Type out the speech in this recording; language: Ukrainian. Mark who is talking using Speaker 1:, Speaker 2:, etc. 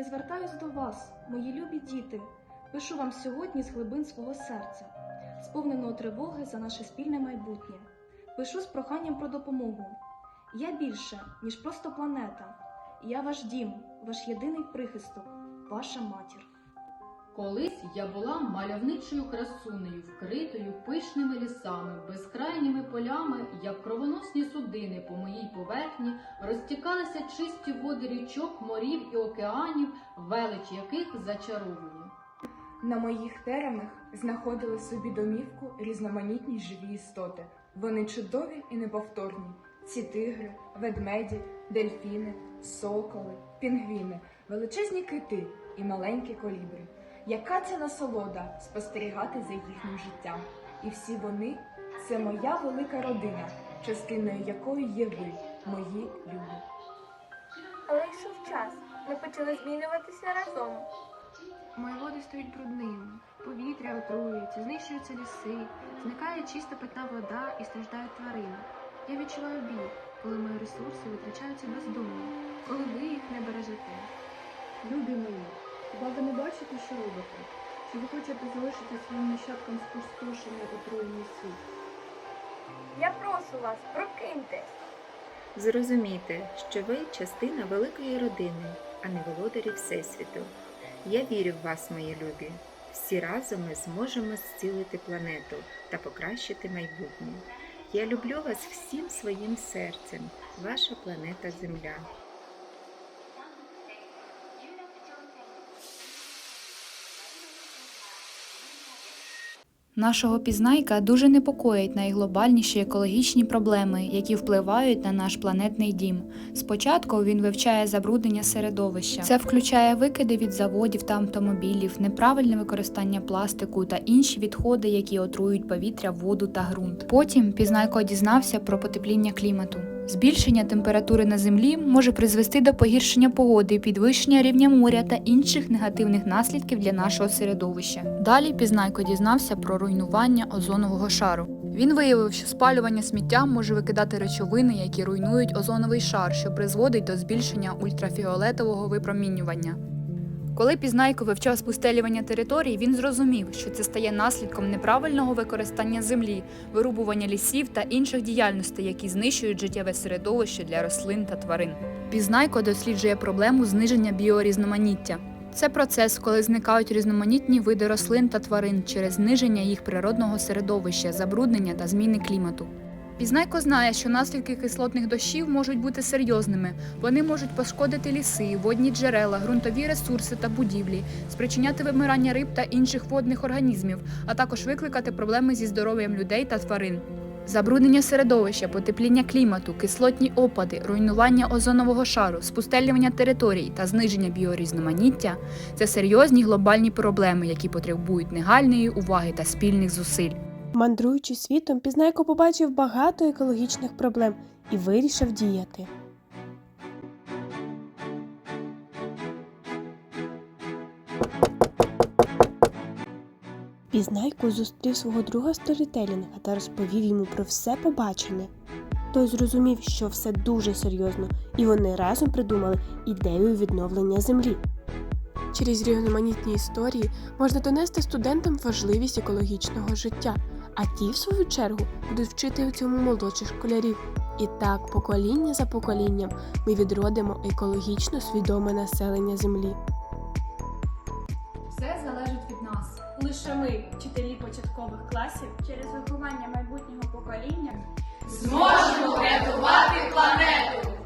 Speaker 1: я звертаюсь до вас, мої любі діти. Пишу вам сьогодні з глибин свого серця, сповненого тривоги за наше спільне майбутнє. Пишу з проханням про допомогу. Я більше, ніж просто планета. Я ваш дім, ваш єдиний прихисток, ваша матір.
Speaker 2: Колись я була мальовничою красунею, вкритою пишними лісами, безкрайніми полями, як кровоносні судини по моїй поверхні розтікалися чисті води річок, морів і океанів, велич яких зачаровує.
Speaker 3: На моїх теренах знаходили собі домівку різноманітні живі істоти. Вони чудові і неповторні. Ці тигри, ведмеді, дельфіни, соколи, пінгвіни, величезні кити і маленькі колібри. Яка це насолода спостерігати за їхнім життям? І всі вони це моя велика родина, частиною якої є ви, мої люди.
Speaker 4: Але йшов час, ми почали змінюватися разом.
Speaker 5: Мої води стають брудними, повітря отруюється, знищуються ліси, зникає чиста питна вода і страждають тварини. Я відчуваю біль, коли мої ресурси витрачаються бездумно,
Speaker 6: хочете залишити своїм нащадкам спустошення отруєний світ?
Speaker 4: Я прошу вас, прокиньтесь.
Speaker 7: Зрозумійте, що ви частина великої родини, а не володарі Всесвіту. Я вірю в вас, мої любі. Всі разом ми зможемо зцілити планету та покращити майбутнє. Я люблю вас всім своїм серцем, ваша планета Земля.
Speaker 8: Нашого пізнайка дуже непокоїть найглобальніші екологічні проблеми, які впливають на наш планетний дім. Спочатку він вивчає забруднення середовища. Це включає викиди від заводів та автомобілів, неправильне використання пластику та інші відходи, які отруюють повітря, воду та ґрунт. Потім пізнайко дізнався про потепління клімату. Збільшення температури на землі може призвести до погіршення погоди, підвищення рівня моря та інших негативних наслідків для нашого середовища. Далі пізнайко дізнався про руйнування озонового шару. Він виявив, що спалювання сміття може викидати речовини, які руйнують озоновий шар, що призводить до збільшення ультрафіолетового випромінювання. Коли Пізнайко вивчав спустелювання територій, він зрозумів, що це стає наслідком неправильного використання землі, вирубування лісів та інших діяльностей, які знищують життєве середовище для рослин та тварин. Пізнайко досліджує проблему зниження біорізноманіття. Це процес, коли зникають різноманітні види рослин та тварин через зниження їх природного середовища, забруднення та зміни клімату. Пізнайко знає, що наслідки кислотних дощів можуть бути серйозними. Вони можуть пошкодити ліси, водні джерела, ґрунтові ресурси та будівлі, спричиняти вимирання риб та інших водних організмів, а також викликати проблеми зі здоров'ям людей та тварин. Забруднення середовища, потепління клімату, кислотні опади, руйнування озонового шару, спустелювання територій та зниження біорізноманіття це серйозні глобальні проблеми, які потребують негальної уваги та спільних зусиль.
Speaker 9: Мандруючи світом, Пізнайко побачив багато екологічних проблем і вирішив діяти. Пізнайко зустрів свого друга сторітелінга та розповів йому про все побачене. Той зрозумів, що все дуже серйозно, і вони разом придумали ідею відновлення землі. Через різноманітні історії можна донести студентам важливість екологічного життя, а ті, в свою чергу, будуть вчити у цьому молодших школярів. І так, покоління за поколінням, ми відродимо екологічно свідоме населення землі.
Speaker 2: Все залежить від нас.
Speaker 1: Лише ми, вчителі початкових класів,
Speaker 4: Через виховання майбутнього покоління
Speaker 2: Зможемо врятувати планету!